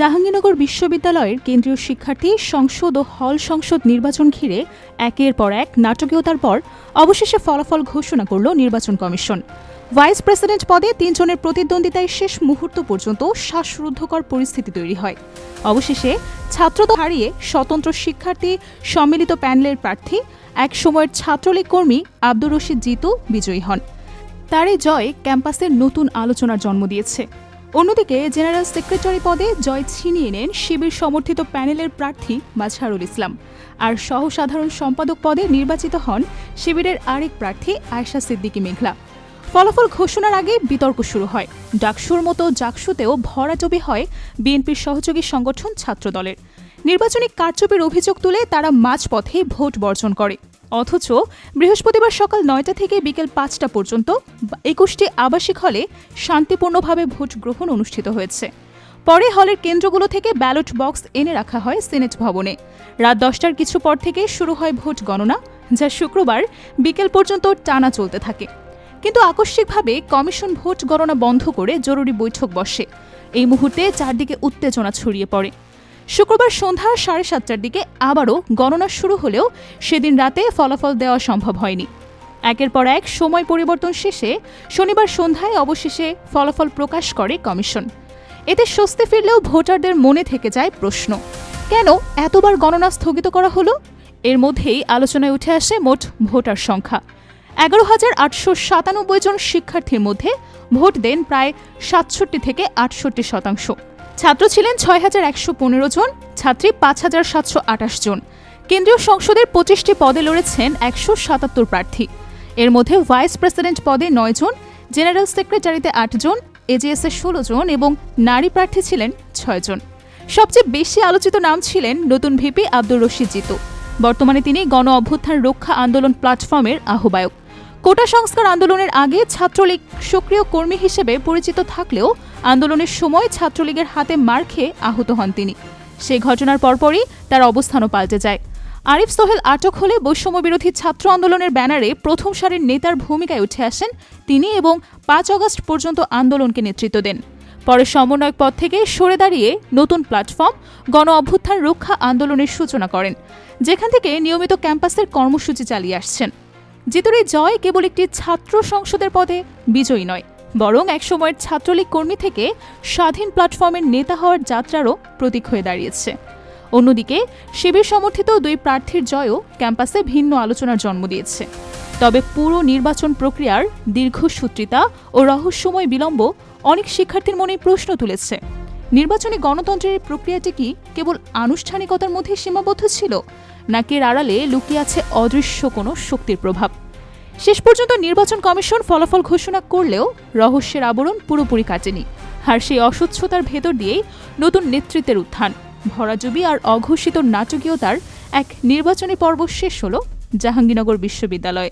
জাহাঙ্গীরনগর বিশ্ববিদ্যালয়ের কেন্দ্রীয় শিক্ষার্থী সংসদ ও হল সংসদ নির্বাচন ঘিরে একের পর এক নাটকীয়তার পর অবশেষে ফলাফল ঘোষণা করল নির্বাচন কমিশন। ভাইস প্রেসিডেন্ট পদে তিনজনের প্রতিদ্বন্দ্বিতায় শেষ মুহূর্ত পর্যন্ত শ্বাসরুদ্ধকর পরিস্থিতি তৈরি হয়। অবশেষে ছাত্রদল হারিয়ে স্বতন্ত্র শিক্ষার্থী সম্মিলিত প্যানেলের প্রার্থী, এক সময়ের ছাত্রলীগ কর্মী আব্দুর রশিদ জিতু বিজয়ী হন। তার জয় ক্যাম্পাসের নতুন আলোচনার জন্ম দিয়েছে। অন্যদিকে জেনারেল সেক্রেটারি পদে জয় ছিনিয়ে নেন শিবির সমর্থিত প্যানেলের প্রার্থী মাজহারুল ইসলাম। আর সহসাধারণ সম্পাদক পদে নির্বাচিত হন শিবিরের আরেক প্রার্থী আয়শা সিদ্দিকী মেঘলা। ফলাফল ঘোষণার আগে বিতর্ক শুরু হয়। ডাকসুর মতো জাকসুতেও ভরাজবি হয় বিএনপির সহযোগী সংগঠন ছাত্রদলের। নির্বাচনী কারচুপির অভিযোগ তুলে তারা মাঝপথে ভোট বর্জন করে। অথচ বৃহস্পতিবার সকাল নয়টা থেকে বিকেল পাঁচটা পর্যন্ত একুশটি আবাসিক হলে শান্তিপূর্ণভাবে ভোট গ্রহণ অনুষ্ঠিত হয়েছে। পরে হলের কেন্দ্রগুলো থেকে ব্যালট বক্স এনে রাখা হয় সিনেট ভবনে। রাত দশটার কিছু পর থেকে শুরু হয় ভোট গণনা, যা শুক্রবার বিকেল পর্যন্ত টানা চলতে থাকে। কিন্তু আকস্মিকভাবে কমিশন ভোট গণনা বন্ধ করে জরুরি বৈঠক বসে। এই মুহূর্তে চারদিকে উত্তেজনা ছড়িয়ে পড়ে। শুক্রবার সন্ধ্যা সাড়ে সাতটার দিকে আবারও গণনা শুরু হলেও সেদিন রাতে ফলাফল দেওয়া সম্ভব হয়নি। একের পর এক সময় পরিবর্তন শেষে শনিবার সন্ধ্যায় অবশেষে ফলাফল প্রকাশ করে কমিশন। এতে স্বস্তি ফিরলেও ভোটারদের মনে থেকে যায় প্রশ্ন, কেন এতবার গণনা স্থগিত করা হলো? এর মধ্যেই আলোচনায় উঠে আসে মোট ভোটার সংখ্যা। এগারো হাজার আটশো সাতানব্বই জন শিক্ষার্থীর মধ্যে ভোট দেন প্রায় সাতষট্টি থেকে আটষট্টি শতাংশ। ছাত্র ছিলেন ছয় হাজার একশো পনেরো জন, ছাত্রী পাঁচ হাজার সাতশো আটাশ জন। কেন্দ্রীয় সংসদের পঁচিশটি পদে লড়েছেন একশো সাতাত্তর প্রার্থী। এর মধ্যে ভাইস প্রেসিডেন্ট পদে নয় জন, জেনারেল সেক্রেটারিতে আট জন, এজিএসে ষোলো জন এবং নারী প্রার্থী ছিলেন ছয় জন। সবচেয়ে বেশি আলোচিত নাম ছিলেন নতুন ভিপি আব্দুর রশিদ জিতু। বর্তমানে তিনি গণ অভ্যুত্থান রক্ষা আন্দোলন প্ল্যাটফর্মের আহ্বায়ক। কোটা সংস্কার আন্দোলনের আগে ছাত্রলীগ সক্রিয় কর্মী হিসেবে পরিচিত থাকলেও আন্দোলনের সময় ছাত্রলীগের হাতে মার খেয়ে আহত হন তিনি। সেই ঘটনার পরপরই তার অবস্থানও পাল্টে যায়। আরিফ সোহেল আটক হলে বৈষম্য বিরোধী ছাত্র আন্দোলনের ব্যানারে প্রথম সারির নেতার ভূমিকায় উঠে আসেন তিনি এবং পাঁচ অগস্ট পর্যন্ত আন্দোলনকে নেতৃত্ব দেন। পরে সমন্বয়ক পদ থেকে সরে দাঁড়িয়ে নতুন প্ল্যাটফর্ম, গণ অভ্যুত্থান রক্ষা আন্দোলনের সূচনা করেন, যেখান থেকে নিয়মিত ক্যাম্পাসের কর্মসূচি চালিয়ে আসছেন। জিতুর এই জয় কেবল একটি ছাত্র সংসদের পদে বিজয়ী নয়। বরং একসময়ের ছাত্রলীগ কর্মী থেকে স্বাধীন প্ল্যাটফর্মের নেতা হওয়ার যাত্রারও প্রতীক হয়ে দাঁড়িয়েছে। অন্যদিকে, শিবির সমর্থিত দুই প্রার্থীর জয়ও ক্যাম্পাসে ভিন্ন আলোচনার জন্ম দিয়েছে। তবে পুরো নির্বাচন প্রক্রিয়ার দীর্ঘসূত্রিতা ও রহস্যময় বিলম্ব অনেক শিক্ষার্থীর মনে প্রশ্ন তুলেছে। নির্বাচনী গণতন্ত্রের প্রক্রিয়াটি কি কেবল আনুষ্ঠানিকতার মধ্যে সীমাবদ্ধ ছিল, নাকি এর আড়ালে লুকিয়ে আছে অদৃশ্য কোনো শক্তির প্রভাব? শেষ পর্যন্ত নির্বাচন কমিশন ফলাফল ঘোষণা করলেও রহস্যের আবরণ পুরোপুরি কাটেনি। আর সেই অস্বচ্ছতার ভেতর দিয়েই নতুন নেতৃত্বের উত্থান। ভরাজবি আর অঘোষিত নাটকীয়তার এক নির্বাচনী পর্ব শেষ হল জাহাঙ্গীরনগর বিশ্ববিদ্যালয়ে।